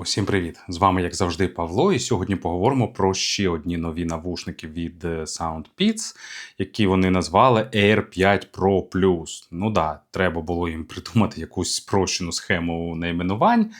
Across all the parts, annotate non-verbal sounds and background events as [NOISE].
Усім привіт! З вами, як завжди, Павло, і сьогодні поговоримо про ще одні нові навушники від е, SoundPeats, які вони назвали Air 5 Pro Plus. Ну да, треба було їм придумати якусь спрощену схему найменувань,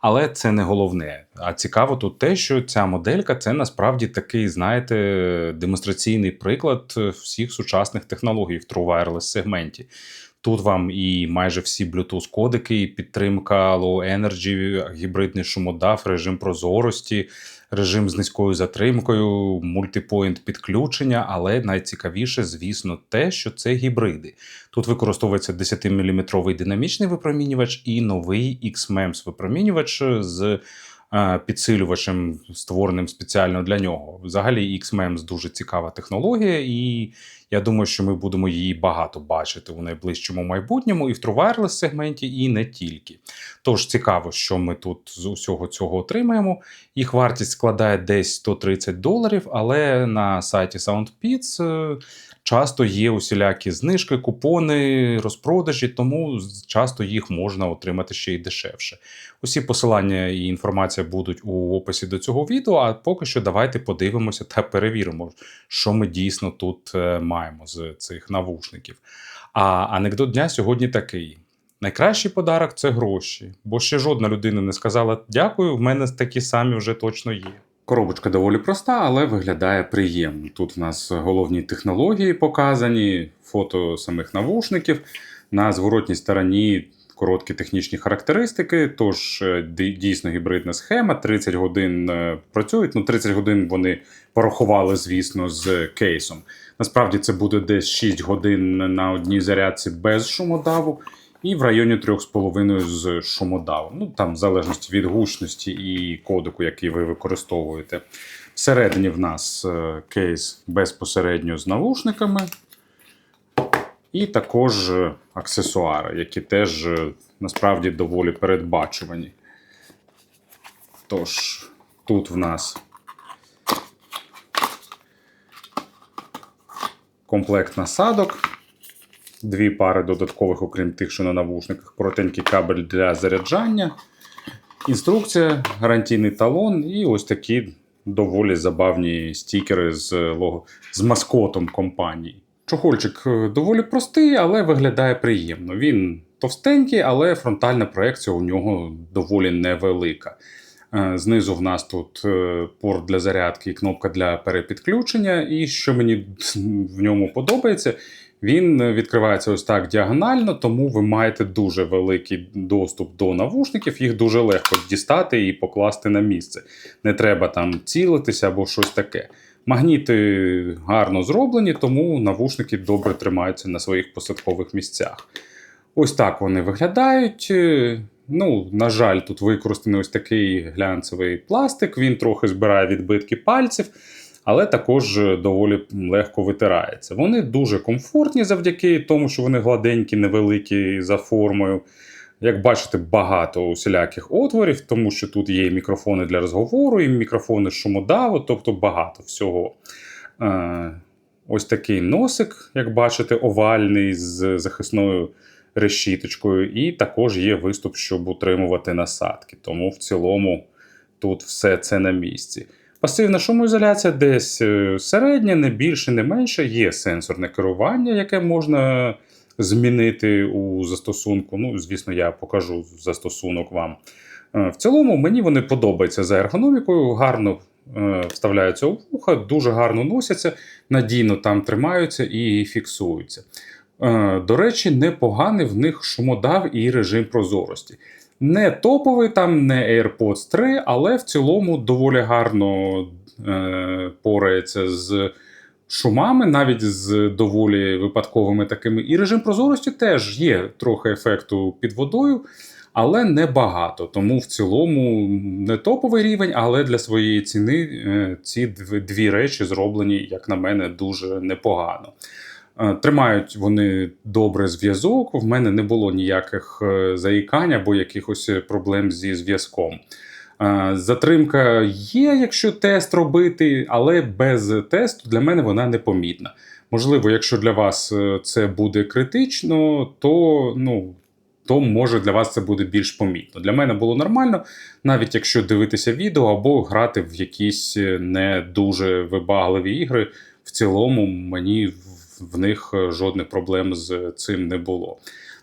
але це не головне. А цікаво тут те, що ця моделька це насправді такий, знаєте, демонстраційний приклад всіх сучасних технологій в True Wireless сегменті. Тут вам і майже всі Bluetooth кодики, і підтримка Low Energy, гібридний шумодав, режим прозорості, режим з низькою затримкою, мультипоінт підключення. Але найцікавіше, звісно, те, що це гібриди. Тут використовується 10-мм динамічний випромінювач і новий XMEMS випромінювач з е, підсилювачем, створеним спеціально для нього. Взагалі, XMEMS дуже цікава технологія, і я думаю, що ми будемо її багато бачити у найближчому майбутньому і в True сегменті, і не тільки. Тож цікаво, що ми тут з усього цього отримаємо. Їх вартість складає десь 130 доларів, але на сайті SoundPeats е, часто є усілякі знижки, купони, розпродажі, тому часто їх можна отримати ще й дешевше. Усі посилання і інформація будуть у описі до цього відео. А поки що давайте подивимося та перевіримо, що ми дійсно тут е, маємо з цих навушників. А анекдот дня сьогодні такий. Найкращий подарок це гроші, бо ще жодна людина не сказала дякую, в мене такі самі вже точно є. Коробочка доволі проста, але виглядає приємно. Тут в нас головні технології показані, фото самих навушників. На зворотній стороні короткі технічні характеристики. Тож е, дійсно гібридна схема. 30 годин е, працюють. Ну 30 годин вони порахували, звісно, з кейсом. Насправді це буде десь 6 годин на одній зарядці без шумодаву. І в районі 3,5 з шумодавом. Ну там в залежності від гучності і кодеку, який ви використовуєте. Всередині в нас е, кейс безпосередньо з навушниками. І також е, аксесуари, які теж е, насправді доволі передбачувані. Тож, тут в нас комплект насадок, дві пари додаткових, окрім тих, що на навушниках, коротенький кабель для заряджання, інструкція, гарантійний талон і ось такі доволі забавні стікери з, лого... з маскотом компанії. Чохольчик е, доволі простий, але виглядає приємно. Він товстенький, але фронтальна проекція у нього доволі невелика. Е, знизу в нас тут е, порт для зарядки і кнопка для перепідключення. І що мені [LAUGHS] в ньому подобається, він відкривається ось так діагонально, тому ви маєте дуже великий доступ до навушників, їх дуже легко дістати і покласти на місце. Не треба там цілитися або щось таке. Магніти гарно зроблені, тому навушники добре тримаються на своїх посадкових місцях. Ось так вони виглядають. Ну, На жаль, тут використаний ось такий глянцевий пластик, він трохи збирає відбитки пальців, але також доволі легко витирається. Вони дуже комфортні завдяки тому, що вони гладенькі, невеликі за формою. Як бачите, багато усіляких отворів, тому що тут є і мікрофони для розговору, і мікрофони шумодаву, тобто багато всього. Е, ось такий носик, як бачите, овальний з захисною решіточкою, і також є виступ, щоб утримувати насадки. Тому в цілому тут все це на місці. Пасивна шумоізоляція десь е, середня, не більше, не менше. Є сенсорне керування, яке можна змінити у застосунку. Ну, звісно, я покажу застосунок вам. Е, в цілому, мені вони подобаються за ергономікою, гарно е, вставляються у вуха, дуже гарно носяться, надійно там тримаються і фіксуються. Е, до речі, непоганий в них шумодав і режим прозорості. Не топовий, там не AirPods 3, але в цілому доволі гарно порається з шумами, навіть з доволі випадковими такими. І режим прозорості теж є трохи ефекту під водою, але не багато. Тому в цілому не топовий рівень, але для своєї ціни е, ці дві речі зроблені, як на мене, дуже непогано. Е, тримають вони добре зв'язок. В мене не було ніяких е, заїкань або якихось проблем зі зв'язком. Затримка є, якщо тест робити, але без тесту для мене вона непомітна. Можливо, якщо для вас е, це буде критично, то ну, то може для вас це буде більш помітно. Для мене було нормально, навіть якщо дивитися відео або грати в якісь е, не дуже вибагливі ігри. В цілому мені в- них е, жодних проблем з цим не було.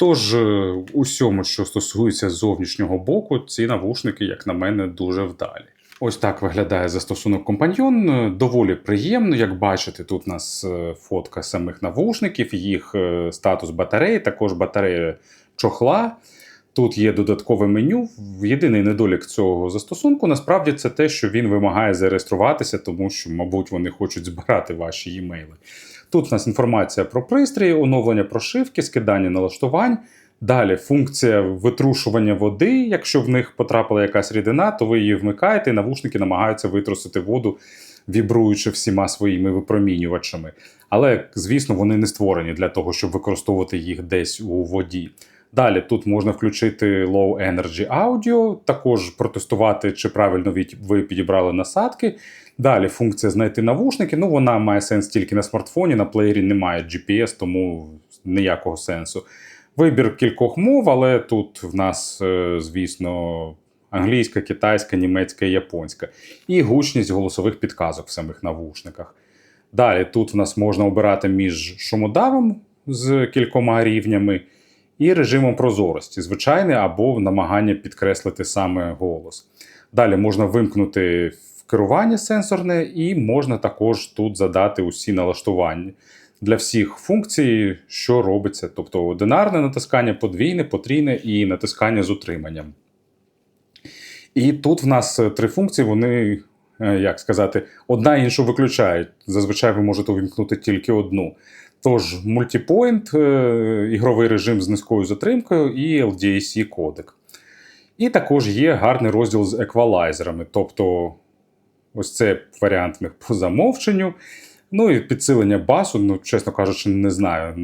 Тож, е, усьому, що стосується зовнішнього боку, ці навушники, як на мене, дуже вдалі. Ось так виглядає застосунок компаньйон. Е, Доволі приємно. Як бачите, тут у нас е, фотка самих навушників, їх статус батареї, також батарея чохла. Тут є додаткове меню. Єдиний недолік цього застосунку насправді це те, що він вимагає зареєструватися, тому що, мабуть, вони хочуть збирати ваші імейли. Тут у нас інформація про пристрій, оновлення прошивки, скидання налаштувань. Далі функція витрушування води. Якщо в них потрапила якась рідина, то ви її вмикаєте, і навушники намагаються витрусити воду, вібруючи всіма своїми випромінювачами. Але, звісно, вони не створені для того, щоб використовувати їх десь у воді. Далі тут можна включити Low Energy Audio, також протестувати, чи правильно ви підібрали насадки. Далі функція знайти навушники. Ну, вона має сенс тільки на смартфоні, на плеєрі немає GPS, тому ніякого сенсу. Вибір кількох мов, але тут в нас, е, звісно, англійська, китайська, німецька і японська. І гучність голосових підказок в самих навушниках. Далі тут в нас можна обирати між шумодавом з кількома рівнями і режимом прозорості, звичайний або намагання підкреслити саме голос. Далі можна вимкнути керування сенсорне, і можна також тут задати усі налаштування для всіх функцій, що робиться. Тобто одинарне натискання, подвійне, потрійне і натискання з утриманням. І тут в нас три функції, вони, е, як сказати, одна іншу виключають. Зазвичай ви можете увімкнути тільки одну. Тож, мультипоінт, е, ігровий режим з низькою затримкою і LDAC кодек. І також є гарний розділ з еквалайзерами. Тобто, ось це варіант них по замовченню. Ну і підсилення басу, ну, чесно кажучи, не знаю,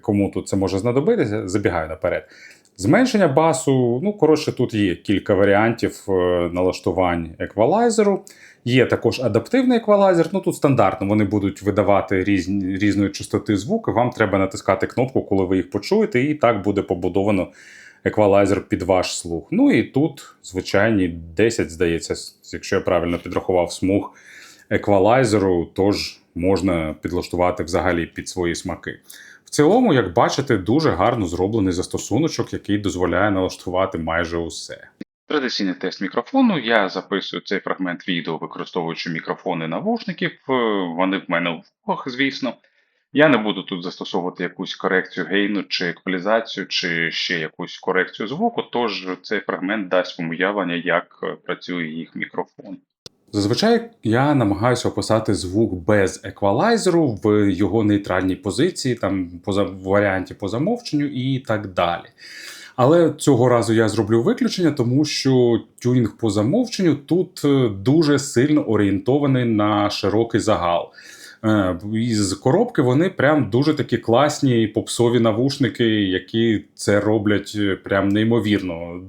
кому тут це може знадобитися. Забігаю наперед. Зменшення басу, ну, коротше, тут є кілька варіантів е, налаштувань еквалайзеру. Є також адаптивний еквалайзер. Ну тут стандартно вони будуть видавати різні, різної частоти звуку. Вам треба натискати кнопку, коли ви їх почуєте, і так буде побудовано еквалайзер під ваш слух. Ну і тут звичайні 10, здається, якщо я правильно підрахував смуг еквалайзеру, тож можна підлаштувати взагалі під свої смаки. Цілому, як бачите, дуже гарно зроблений застосуночок, який дозволяє налаштувати майже усе. Традиційний тест мікрофону. Я записую цей фрагмент відео, використовуючи мікрофони навушників. Е, Вони в мене в вухах, звісно. Я не буду тут застосовувати якусь корекцію гейну чи еквалізацію, чи ще якусь корекцію звуку, тож цей фрагмент дасть вам уявлення, як е, працює їх мікрофон. Зазвичай я намагаюся описати звук без еквалайзеру в його нейтральній позиції, там поза варіанті по замовченню і так далі. Але цього разу я зроблю виключення, тому що тюнінг по замовченню тут е, дуже сильно орієнтований на широкий загал. Е, Із коробки вони прям дуже такі класні попсові навушники, які це роблять е, прям неймовірно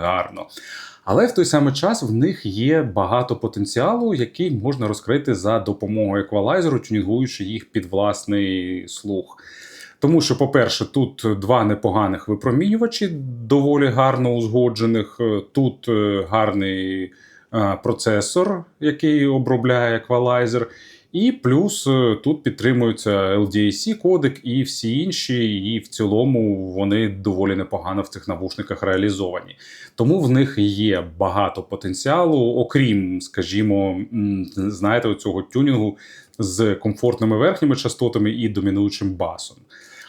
гарно. Але в той самий час в них є багато потенціалу, який можна розкрити за допомогою еквалайзеру, тюнінгуючи їх під власний слух. Тому що, по-перше, тут два непоганих випромінювачі, доволі гарно узгоджених. Тут е, гарний е, процесор, який обробляє еквалайзер. І плюс е, тут підтримується LDAC кодек і всі інші, і в цілому вони доволі непогано в цих навушниках реалізовані. Тому в них є багато потенціалу, окрім, скажімо, знаєте, цього тюнінгу з комфортними верхніми частотами і домінуючим басом.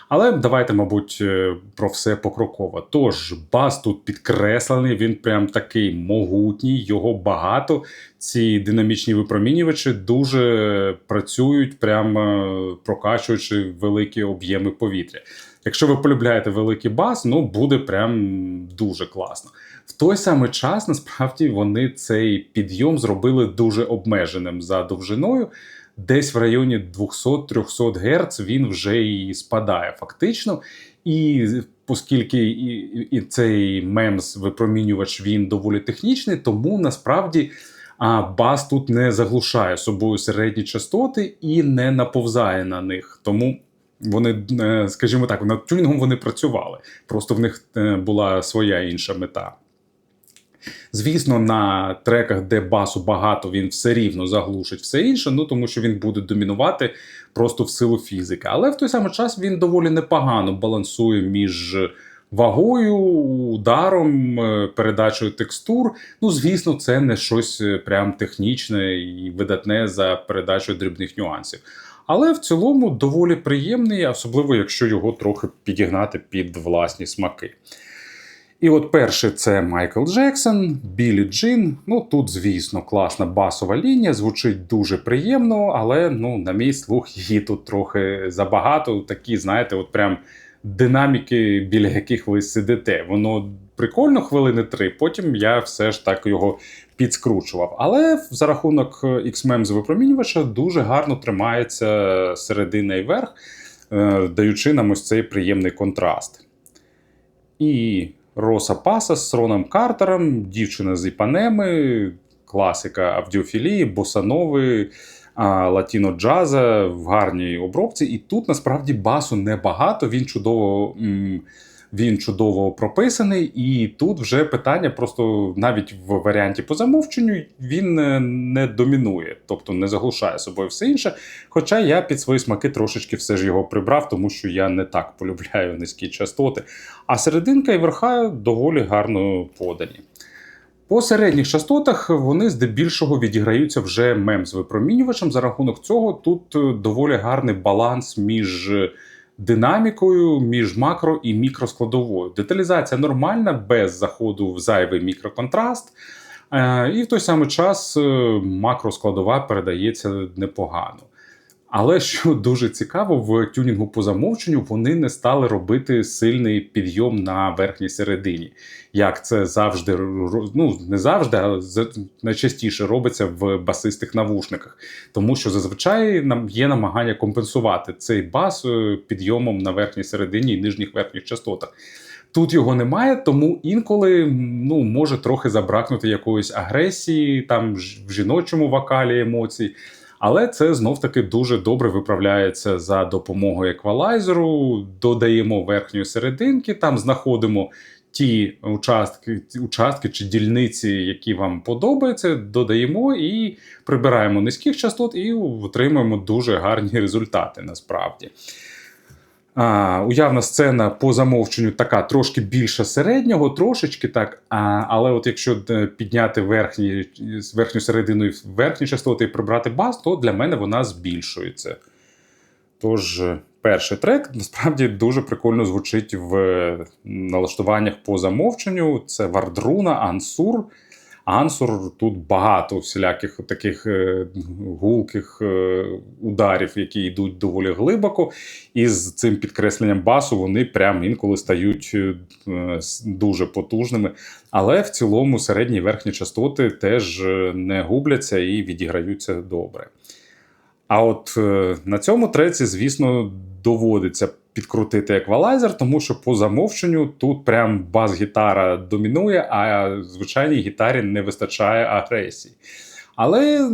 Але давайте, мабуть, е, про все покроково. Тож, бас тут підкреслений, він прям такий могутній, його багато. Ці динамічні випромінювачі дуже працюють, прямо прокачуючи великі об'єми повітря. Якщо ви полюбляєте великий бас, ну буде прям дуже класно. В той самий час насправді вони цей підйом зробили дуже обмеженим за довжиною. Десь в районі 200-300 Гц він вже і спадає фактично. І оскільки і, і, цей мемс випромінювач він доволі технічний, тому насправді а, бас тут не заглушає собою середні частоти і не наповзає на них. Тому вони, е, скажімо так, над тюнінгом вони працювали. Просто в них е, була своя інша мета. Звісно, на треках, де басу багато, він все рівно заглушить все інше, ну тому що він буде домінувати просто в силу фізики. Але в той самий час він доволі непогано балансує між вагою, ударом, е, передачею текстур. Ну, звісно, це не щось е, прям технічне і видатне за передачою дрібних нюансів. Але в цілому доволі приємний, особливо якщо його трохи підігнати під власні смаки. І от перший це Майкл Джексон, Білі Джин. Ну тут, звісно, класна басова лінія, звучить дуже приємно, але ну, на мій слух її тут трохи забагато. Такі, знаєте, от прям динаміки, біля яких ви сидите. Воно прикольно хвилини три, потім я все ж так його підскручував. Але за рахунок X-Mem з випромінювача дуже гарно тримається середина і верх, е, даючи нам ось цей приємний контраст. І Роса Паса з Роном Картером, дівчина з Іпанеми, класика авдіофілії, босанови, латіно джаза в гарній обробці. І тут насправді басу небагато. Він чудово. м, Він чудово прописаний, і тут вже питання просто навіть в варіанті по замовченню він е, не домінує, тобто не заглушає собою все інше. Хоча я під свої смаки трошечки все ж його прибрав, тому що я не так полюбляю низькі частоти. А серединка і верха доволі гарно подані. По середніх частотах вони здебільшого відіграються вже мем з випромінювачем. За рахунок цього тут е, доволі гарний баланс між динамікою, між макро і мікроскладовою. Деталізація нормальна, без заходу в зайвий мікроконтраст. Е, І в той самий час е, макроскладова передається непогано. Але що дуже цікаво, в тюнінгу по замовченню вони не стали робити сильний підйом на верхній середині. Як це завжди ну не завжди, а найчастіше робиться в басистих навушниках. Тому що зазвичай нам є намагання компенсувати цей бас е, підйомом на верхній середині і нижніх верхніх частотах. Тут його немає, тому інколи ну, може трохи забракнути якоїсь агресії, там в жіночому вокалі емоцій. Але це знов таки дуже добре виправляється за допомогою еквалайзеру. Додаємо верхньої серединки, там знаходимо ті участки, участки чи дільниці, які вам подобаються, додаємо і прибираємо низьких частот, і отримуємо дуже гарні результати насправді. А, уявна сцена по замовченню така трошки більше середнього, трошечки так. А, але от якщо е, підняти верхні, верхню середину і верхні частоти і прибрати бас, то для мене вона збільшується. Тож, е, перший трек насправді дуже прикольно звучить в е, налаштуваннях по замовченню. Це Вардруна, Ансур. Ансур тут багато всіляких таких е, гулких е, ударів, які йдуть доволі глибоко. І з цим підкресленням басу вони прям інколи стають е, дуже потужними. Але в цілому середні і верхні частоти теж не губляться і відіграються добре. А от на цьому треці, звісно, доводиться підкрутити еквалайзер, тому що по замовченню тут прям бас-гітара домінує, а звичайній гітарі не вистачає агресії. Але е,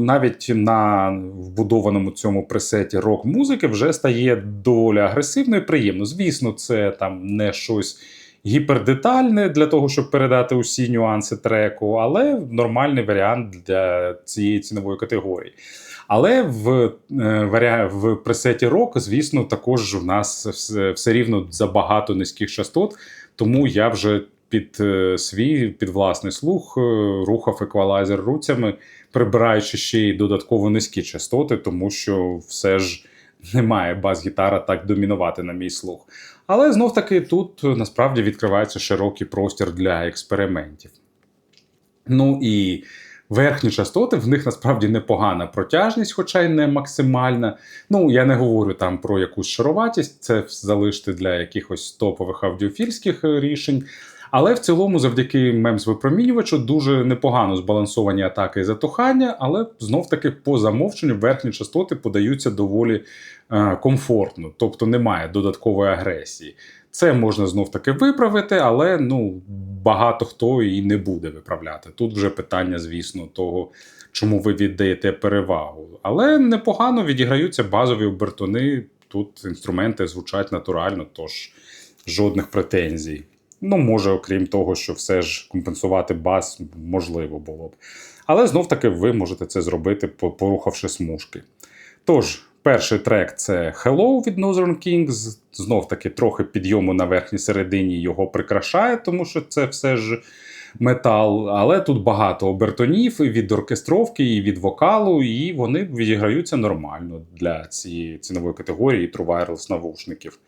навіть на вбудованому цьому пресеті рок-музики вже стає доволі агресивно і приємно. Звісно, це там не щось гіпердетальне для того, щоб передати усі нюанси треку, але нормальний варіант для цієї цінової категорії. Але в, е, в пресеті рок, звісно, також в нас все, все рівно забагато низьких частот, тому я вже під е, свій, під власний слух е, рухав еквалайзер руцями, прибираючи ще й додатково низькі частоти, тому що все ж не має бас-гітара так домінувати на мій слух. Але знов таки тут насправді відкривається широкий простір для експериментів. Ну і верхні частоти, в них насправді непогана протяжність, хоча й не максимальна. Ну, я не говорю там про якусь шароватість, це залишити для якихось топових аудіофільських е, рішень. Але в цілому, завдяки мемс-випромінювачу, дуже непогано збалансовані атаки і затухання, але знов-таки по замовченню верхні частоти подаються доволі е, комфортно, тобто немає додаткової агресії. Це можна знов-таки виправити, але ну, багато хто і не буде виправляти. Тут вже питання, звісно, того, чому ви віддаєте перевагу. Але непогано відіграються базові обертони, тут інструменти звучать натурально, тож жодних претензій. Ну, може, окрім того, що все ж компенсувати бас можливо було б. Але знов таки ви можете це зробити, порухавши смужки. Тож, перший трек це Hello від Northern Kings. Знов таки трохи підйому на верхній середині його прикрашає, тому що це все ж метал. Але тут багато обертонів і від оркестровки, і від вокалу, і вони відіграються нормально для цієї цінової категорії True Wireless навушників.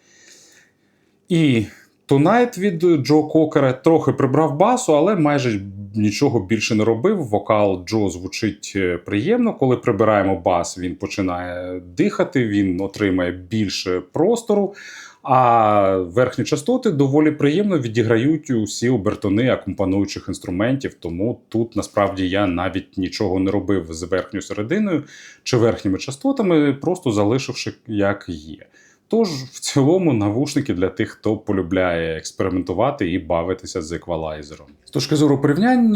І Tonight від Джо Кокера трохи прибрав басу, але майже нічого більше не робив. Вокал Джо звучить е, приємно. Коли прибираємо бас, він починає дихати, він отримає більше простору. А верхні частоти доволі приємно відіграють усі обертони акомпануючих інструментів. Тому тут насправді я навіть нічого не робив з верхньою серединою чи верхніми частотами, просто залишивши як є. Тож, в цілому, навушники для тих, хто полюбляє експериментувати і бавитися з еквалайзером. З точки зору порівнянь,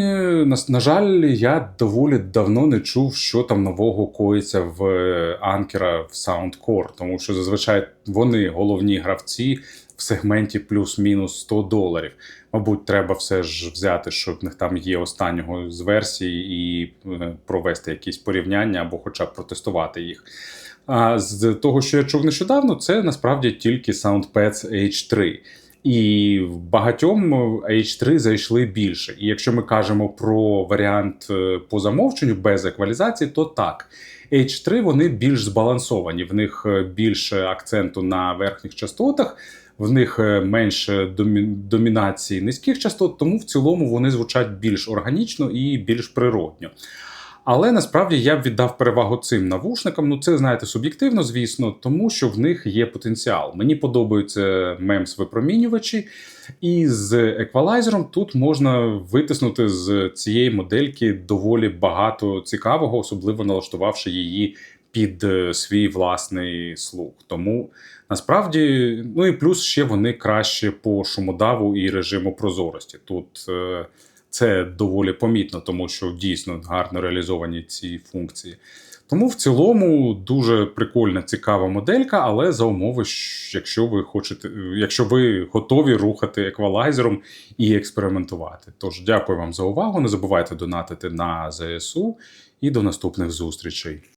на, на жаль, я доволі давно не чув, що там нового коїться в Анкера в Soundcore, тому що зазвичай вони головні гравці в сегменті плюс-мінус 100 доларів. Мабуть, треба все ж взяти, що в них там є останнього з версій, і е, провести якісь порівняння або хоча б протестувати їх. А з того, що я чув нещодавно, це насправді тільки SoundPads H3. І в багатьом H3 зайшли більше. І якщо ми кажемо про варіант е, по замовченню без еквалізації, то так. H3 вони більш збалансовані, в них е, більше акценту на верхніх частотах, в них е, менше домі- домінації низьких частот, тому в цілому вони звучать більш органічно і більш природньо. Але насправді я б віддав перевагу цим навушникам. Ну, це знаєте, суб'єктивно, звісно, тому що в них є потенціал. Мені подобаються мемс випромінювачі, і з еквалайзером тут можна витиснути з цієї модельки доволі багато цікавого, особливо налаштувавши її під е, свій власний слух. Тому насправді, ну і плюс ще вони краще по шумодаву і режиму прозорості. Тут е, це доволі помітно, тому що дійсно гарно реалізовані ці функції. Тому в цілому дуже прикольна, цікава моделька, але за умови, якщо ви хочете, якщо ви готові рухати еквалайзером і експериментувати. Тож дякую вам за увагу. Не забувайте донатити на ЗСУ і до наступних зустрічей.